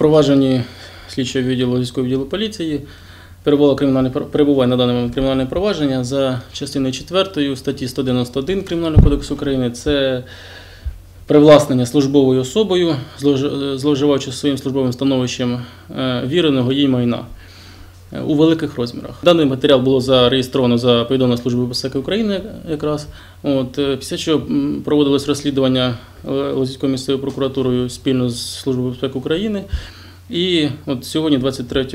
провадженні слідчого відділу військового відділу поліції перебувало кримінальне перебуває на даний момент кримінальне провадження за частиною 4 статті 191 Кримінального кодексу України. Це привласнення службовою особою, зловживаючи своїм службовим становищем е, віреного їй майна е, у великих розмірах. Даний матеріал було зареєстровано за повідомленням Служби безпеки України якраз. От, е, після чого проводилось розслідування Лозівською місцевою прокуратурою спільно з Службою безпеки України. І от сьогодні, 23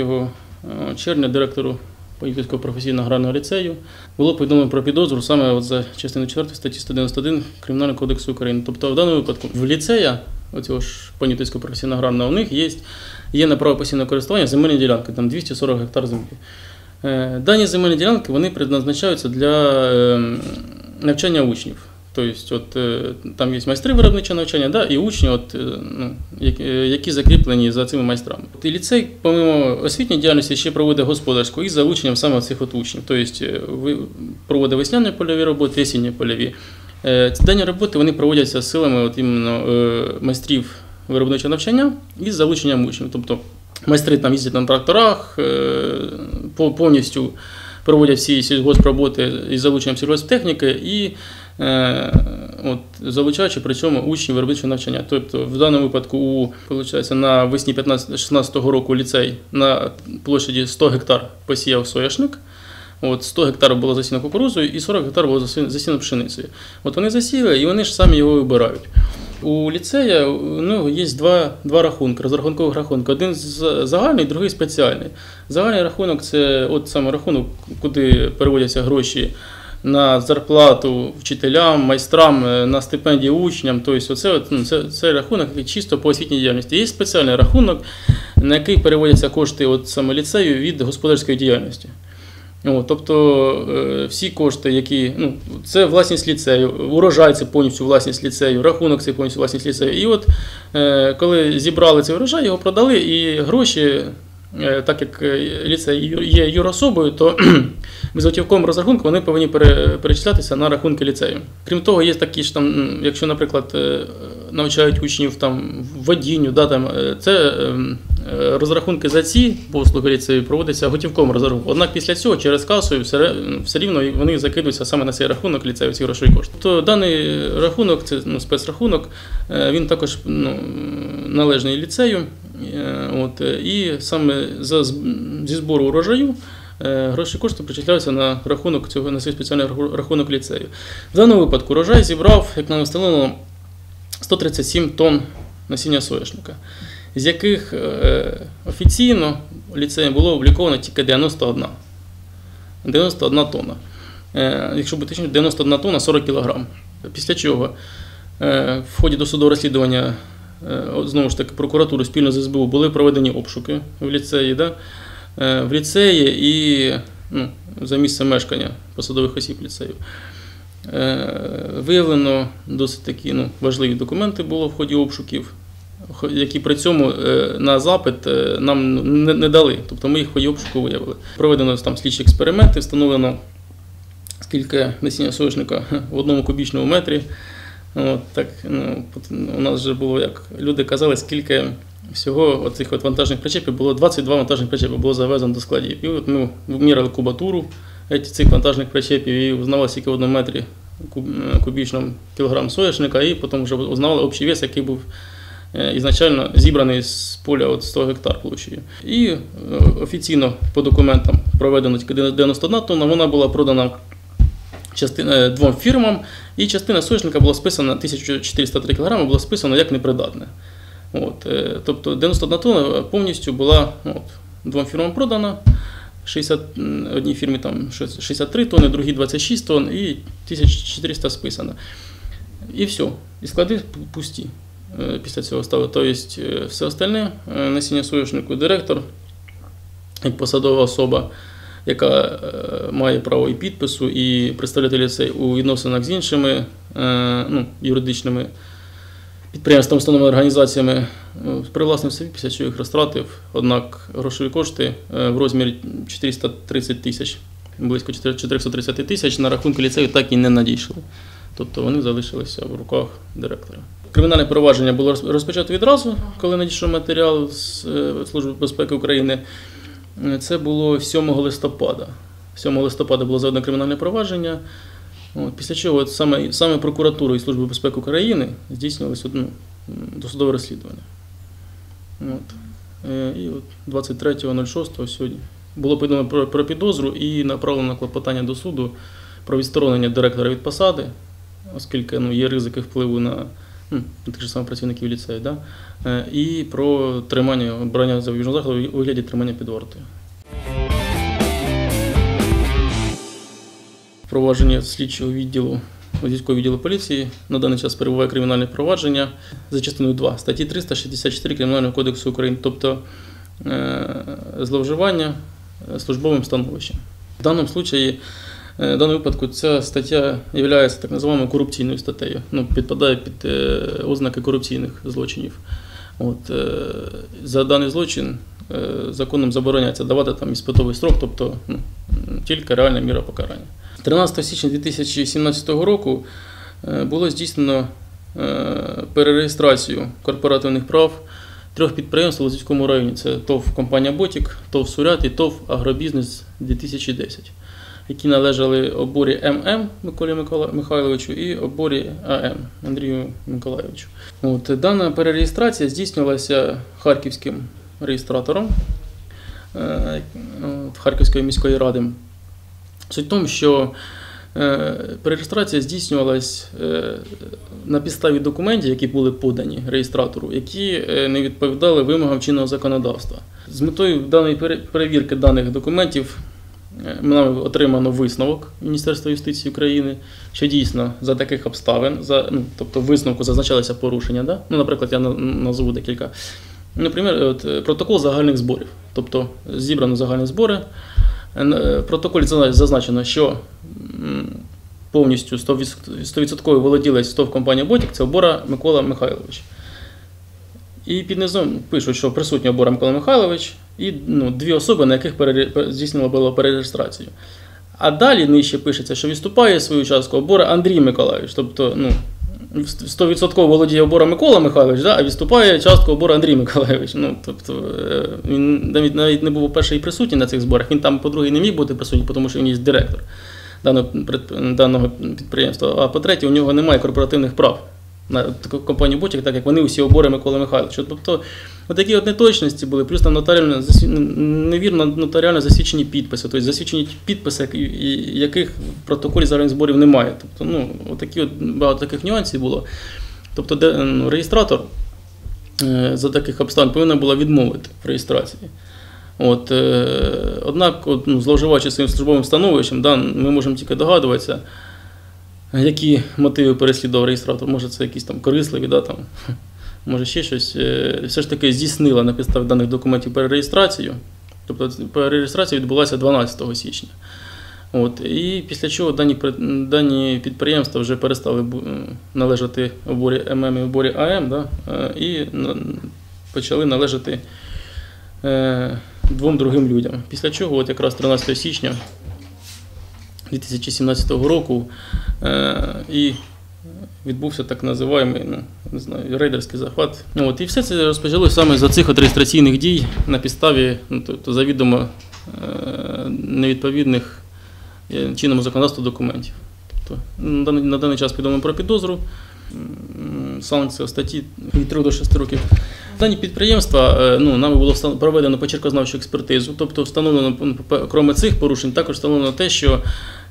червня, директору Політицького професійного аграрного ліцею було повідомлено про підозру саме от за частиною 4 статті 191 Кримінального кодексу України. Тобто, в даному випадку в ліцея, оцього ж Понятицького професійного аграрного, у них є, є на право постійного користування земельні ділянки, там 240 гектар землі. Е, Дані земельні ділянки вони предназначаються для е, навчання учнів. Тобто, от, е, там є майстри виробничого навчання, да, і учні, от, е, ну, які, е, закріплені за цими майстрами. І ліцей, помимо освітньої діяльності, ще проводить господарську із залученням саме цих от учнів. Тобто е, проводить весняні польові роботи, осінні польові. Ці дані роботи вони проводяться силами от, іменно, майстрів виробничого навчання із залученням учнів. Тобто майстри там їздять на тракторах, повністю проводять всі сільгоспроботи із залученням сільгосптехніки і от, залучаючи при цьому учнів виробничого навчання. Тобто, в даному випадку, у, виходить, на весні 15-16 року ліцей на площаді 100 гектар посіяв соняшник. От 100 гектар було засіяно кукурузою і 40 гектар було засі- засіяно пшеницею. От вони засіяли і вони ж самі його вибирають. У ліцея ну, є два, два рахунки, розрахункових рахунки. Один загальний, другий спеціальний. Загальний рахунок це от саме рахунок, куди переводяться гроші на зарплату вчителям, майстрам, е, на стипендії учням. Тобто, оце, ну, це, це рахунок чисто по освітній діяльності. Є спеціальний рахунок, на який переводяться кошти от саме ліцею від господарської діяльності. О, тобто е, всі кошти, які ну, це власність ліцею, урожай це повністю власність ліцею, рахунок це повністю власність ліцею. І от е, коли зібрали цей урожай, його продали, і гроші, так як е, ліцей є юрособою, то безготівковим розрахунку вони повинні пере- перечислятися на рахунки ліцею. Крім того, є такі ж там, якщо, наприклад, е, навчають учнів там водінню, да, там, е, це е, розрахунки за ці послуги ліцею проводяться готівковим розрахунком. Однак після цього через касу все, все рівно вони закидуються саме на цей рахунок ліцею ці грошові кошти. То даний рахунок, це ну, спецрахунок, е, він також ну, належний ліцею. Е, От, е, і саме за, зі збору урожаю е, гроші кошти причисляються на рахунок цього на цей спеціальний рахунок ліцею. В даному випадку урожай зібрав, як нам встановлено, 137 тонн насіння соняшника, з яких офіційно ліцеєм було обліковано тільки 91. 91 тонна. Якщо бути точніше, 91 тонна 40 кг. Після чого в ході досудового розслідування знову ж таки прокуратури спільно з СБУ були проведені обшуки в ліцеї. Да? Е, в ліцеї і ну, за місцем мешкання посадових осіб ліцею. Е, Виявлено досить такі ну, важливі документи було в ході обшуків, які при цьому е, на запит е, нам не дали. Тобто ми їх в ході обшуку виявили. Проведено там слідчі експерименти, встановлено скільки насіння соняшника в одному кубічному метрі. От, так, ну, у нас вже було, як люди казали, скільки всього оцих от вантажних причепів було 22 вантажних причепи було завезено до складів. І от ми вміряли кубатуру цих вантажних причепів і узнавали, скільки в одному метрі е, кубічному кілограм соняшника, і потім вже узнавали общий вес, який був е, ізначально зібраний з поля от 100 гектар площею. І е, офіційно по документам проведено тільки 91 тонна, вона була продана частина, двом фірмам, і частина соняшника була списана 1403 кг, була списана як непридатне. От, е, тобто 91 тонна повністю була от, двом фірмам продана. 60, одній фірмі там 63 тонни, другій 26 тонн і 1400 списано. І все. І склади пусті е, після цього стали. Тобто все остальне насіння соняшнику директор, як посадова особа, яка е, має право і підпису, і представляти ліцей у відносинах з іншими е, ну, юридичними підприємствами, установами, організаціями, е, привласнив собі, після чого їх розтратив. Однак грошові кошти в розмірі 430 тисяч, близько 430 тисяч на рахунку ліцею так і не надійшли. Тобто вони залишилися в руках директора. Кримінальне провадження було розп- розпочато відразу, коли надійшов матеріал з Служби безпеки України. Це було 7 листопада. 7 листопада було заведено кримінальне провадження. Після чого саме, саме прокуратурою і Служби безпеки України здійснювалося ну, досудове розслідування. От. Е, І от 23.06 сьогодні було повідомлено про, про підозру і направлено клопотання до суду про відсторонення директора від посади, оскільки ну, є ризики впливу на тих же самих працівників ліцею, да? Е, і про тримання обрання запобіжного заходу у вигляді тримання під вартою. Провадження слідчого відділу Лозівського відділу поліції на даний час перебуває кримінальне провадження за частиною 2 статті 364 Кримінального кодексу України, тобто е, зловживання службовим становищем. В даному е, в даному випадку, ця стаття є так називаємо корупційною статтею, ну, підпадає під е, ознаки корупційних злочинів. От, е, за даний злочин е, законом забороняється давати там іспитовий строк, тобто ну, тільки реальна міра покарання. 13 січня 2017 року е, було здійснено е, перереєстрацію корпоративних прав трьох підприємств у Лозівському районі. Це ТОВ компанія Ботік, ТОВ Сурят і ТОВ Агробізнес 2010, які належали оборі ММ Миколі Михайловичу і оборі АМ Андрію Миколайовичу. От, дана перереєстрація здійснювалася харківським реєстратором е, от, Харківської міської ради. Суть в тому, що е, перереєстрація здійснювалась е, на підставі документів, які були подані реєстратору, які е, не відповідали вимогам чинного законодавства. З метою даної пере- перевірки даних документів е, нами отримано висновок Міністерства юстиції України, що дійсно за таких обставин, за, ну, тобто висновку зазначалися порушення. Да? Ну, наприклад, я назву декілька. Наприклад, от, е, протокол загальних зборів. Тобто зібрано загальні збори. Е, В протоколі зазначено, що повністю 100% володілець ТОВ компанія Ботік це Обора Микола Михайлович. І під низом пишуть, що присутній Обора Микола Михайлович і ну, дві особи, на яких перере- пер- здійснено було перереєстрацію. А далі нижче пишеться, що відступає свою частку Обора Андрій Миколайович. Тобто, ну, 100% володіє Обора Микола Михайлович, да, а відступає частку Обора Андрій Миколайович. Ну, тобто, е, він навіть, навіть не був перший присутній на цих зборах, він там, по-друге, не міг бути присутній, тому що він є директор даного, підприємства. А по-третє, у нього немає корпоративних прав на компанію Ботік, так як вони усі обори Миколи Михайловича. Тобто, такі от неточності були, плюс там нотаріально невірно нотаріально засвідчені підписи, тобто засвідчені підписи, яких в протоколі загальних зборів немає. Тобто, ну, отакі от багато таких нюансів було. Тобто, де, ну, реєстратор е, за таких обставин повинна була відмовити в реєстрації. От, е, однак, от, ну, зловживаючи своїм службовим становищем, да, ми можемо тільки догадуватися, які мотиви переслідував реєстратор. Може, це якісь там корисливі, да, там, може ще щось. Е, Все ж таки здійснила на підставі даних документів перереєстрацію. Тобто перереєстрація відбулася 12 січня. От, і після чого дані, дані підприємства вже перестали бу- належати оборі ММ і оборі АМ, да, е, і почали належати е, двом другим людям. Після чого, от якраз 13 січня 2017 року, е, і відбувся так називаємий, ну, не знаю, рейдерський захват. От, і все це розпочалося саме за цих от реєстраційних дій на підставі ну, тобто, завідомо е, невідповідних е, чинному законодавству документів. Тобто, на даний, час повідомлено про підозру, санкція статті від 3 до 6 років. Дані підприємства е, ну, нами було проведено почеркознавчу експертизу, тобто встановлено, крім цих порушень, також встановлено те, що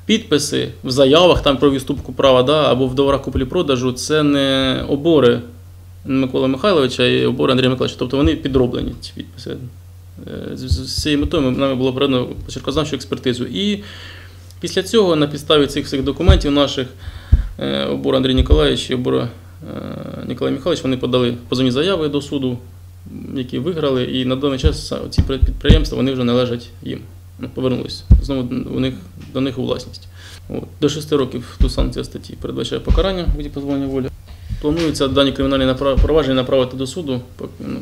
підписи в заявах там про відступку права да, або в договорах куплі-продажу це не обори Миколи Михайловича і обори Андрія Миколаївича, тобто вони підроблені, ці підписи. Е, З, цією метою нами було проведено почеркознавчу експертизу. І після цього на підставі цих всіх документів наших е, обор Андрій Ніколаєвич і обор е, Ніколай Михайлович вони подали позовні заяви до суду, які виграли, і на даний час ці підприємства вони вже належать їм. Ну, повернулись знову у них, до них у власність. От. До 6 років ту санкція статті передбачає покарання в виді позбавлення волі. Планується дані кримінальні провадження направити до суду по, ну,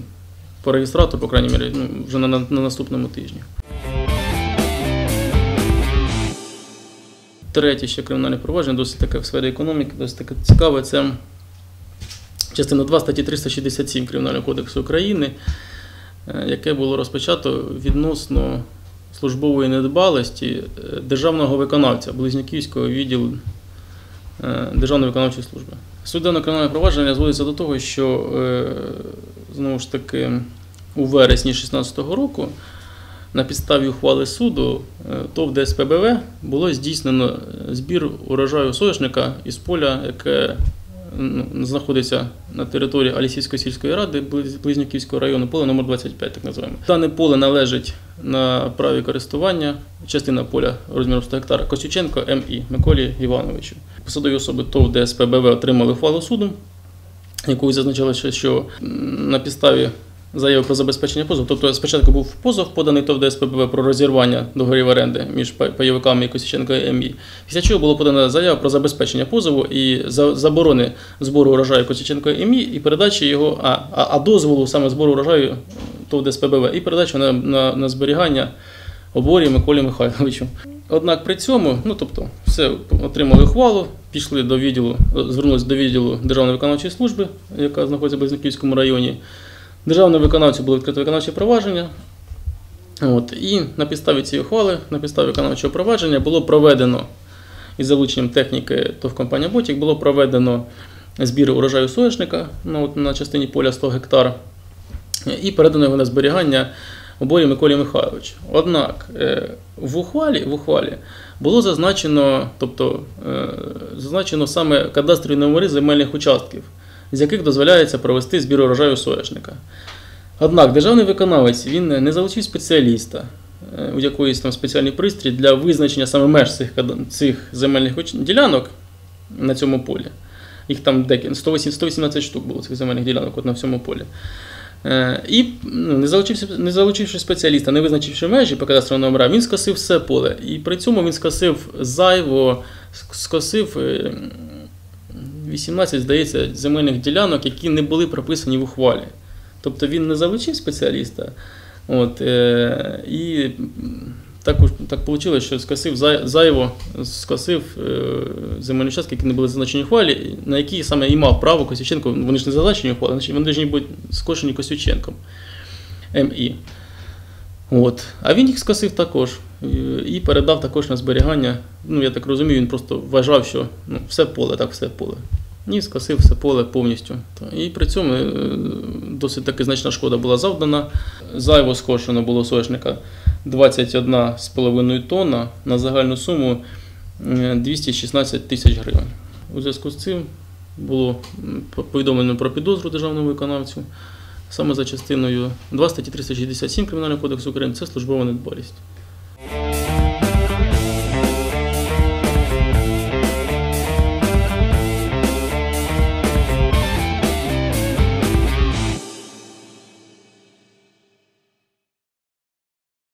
по реєстрату, по крайній мірі, ну, вже на, на, на наступному тижні. Третє ще кримінальне провадження, досить таке в сфері економіки, досить таке цікаве. Це частина 2 статті 367 Кримінального кодексу України, е, яке було розпочато відносно службової недбалості е, державного виконавця Близняківського відділу е, Державної виконавчої служби. Суденне кримінальне провадження зводиться до того, що е, знову ж таки у вересні 2016 року на підставі ухвали суду ТОВ ДСПБВ було здійснено збір урожаю соняшника із поля, яке ну, знаходиться на території Алісівської сільської ради Близ- Близнюківського району, поле номер 25, так називаємо. Дане поле належить на праві користування, частина поля розміром 100 гектара Костюченко МІ Миколі Івановичу. Посадові особи ТОВ ДСПБВ отримали ухвалу суду, яку зазначалося, що на підставі заяви про забезпечення позову. Тобто спочатку був позов, поданий ТОВ ДСПБВ про розірвання договорів оренди між пайовиками і Косіченко і МІ. Після чого було подана заява про забезпечення позову і заборони збору урожаю Косіченко і МІ і передачі його, а, а, а дозволу саме збору урожаю ТОВ ДСПБВ і передачу на, на, на зберігання оборі Миколі Михайловичу. Однак при цьому, ну тобто, все отримали ухвалу, пішли до відділу, звернулися до відділу Державної виконавчої служби, яка знаходиться в Близнюківському районі. Державному виконавцю було відкрито виконавче провадження. От, і на підставі цієї ухвали, на підставі виконавчого провадження було проведено із залученням техніки ТОВ компанія Ботік було проведено збір урожаю соняшника на, от, на частині поля 100 гектар і передано його на зберігання оборі Миколі Михайловичу. Однак е, в ухвалі, в ухвалі було зазначено, тобто, е, зазначено саме кадастрові номери земельних участків, з яких дозволяється провести збір урожаю соняшника. Однак державний виконавець він не залучив спеціаліста, е, у якоїсь там спеціальний пристрій для визначення саме меж цих, цих земельних ділянок на цьому полі. Їх там декілька 118 штук було цих земельних ділянок от на всьому полі. Е, І ну, не, залучивши, не залучивши спеціаліста, не визначивши межі по кадастровим номерам, він скосив все поле. І при цьому він скосив зайво, скосив е, 18, здається, земельних ділянок, які не були прописані в ухвалі. Тобто він не залучив спеціаліста. От, е, і так, так вийшло, що скосив зайво, скосив е, земельні участки, які не були зазначені ухвалі, на які саме і мав право Косюченко, вони ж не зазначені ухвалі, вони повинні бути скошені Косюченком МІ. От. А він їх скосив також і передав також на зберігання. Ну, я так розумію, він просто вважав, що ну, все поле, так все поле. І скосив все поле повністю. І при цьому е, досить таки значна шкода була завдана. Зайво скошено було соняшника 21,5 тонна на загальну суму е, 216 тисяч гривень. У зв'язку з цим було повідомлено про підозру державному виконавцю. Саме за частиною 2 статті 367 Кримінального кодексу України це службова недбалість.